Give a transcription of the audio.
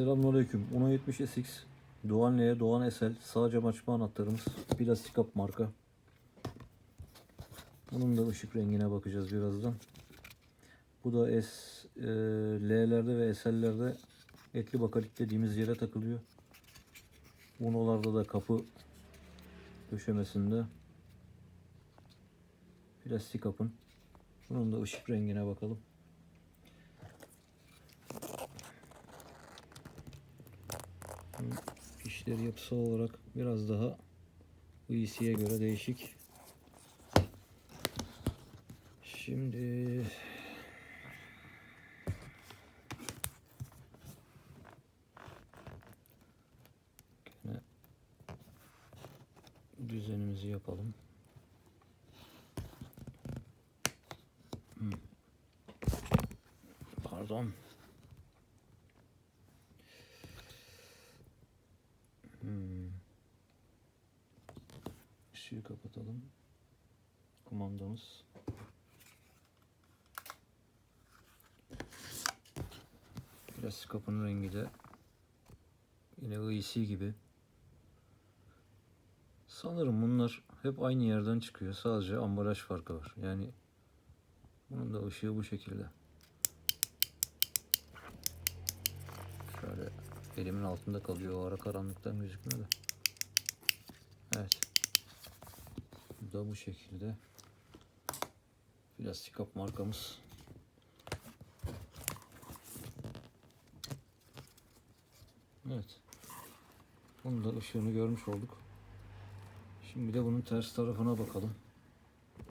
Selamünaleyküm. 1070 SX Doğan L'ye Doğan SL sağ cam açma anahtarımız. Plastik kap marka. Bunun da ışık rengine bakacağız birazdan. Bu da S e, L'lerde ve SL'lerde etli bakarit dediğimiz yere takılıyor. Uno'larda da kapı döşemesinde plastik kapın. Bunun da ışık rengine bakalım. İşleri yapısal olarak biraz daha VC'ye göre değişik. Şimdi düzenimizi yapalım. Hmm. Pardon. Işığı kapatalım. Kumandamız. Plastik kapının rengi de yine IC gibi. Sanırım bunlar hep aynı yerden çıkıyor. Sadece ambalaj farkı var. Yani bunun da ışığı bu şekilde. Şöyle elimin altında kalıyor. O ara karanlıktan gözükmüyor da. Evet. Bu da bu şekilde. Plastik kap markamız. Evet. Bunun da ışığını görmüş olduk. Şimdi de bunun ters tarafına bakalım.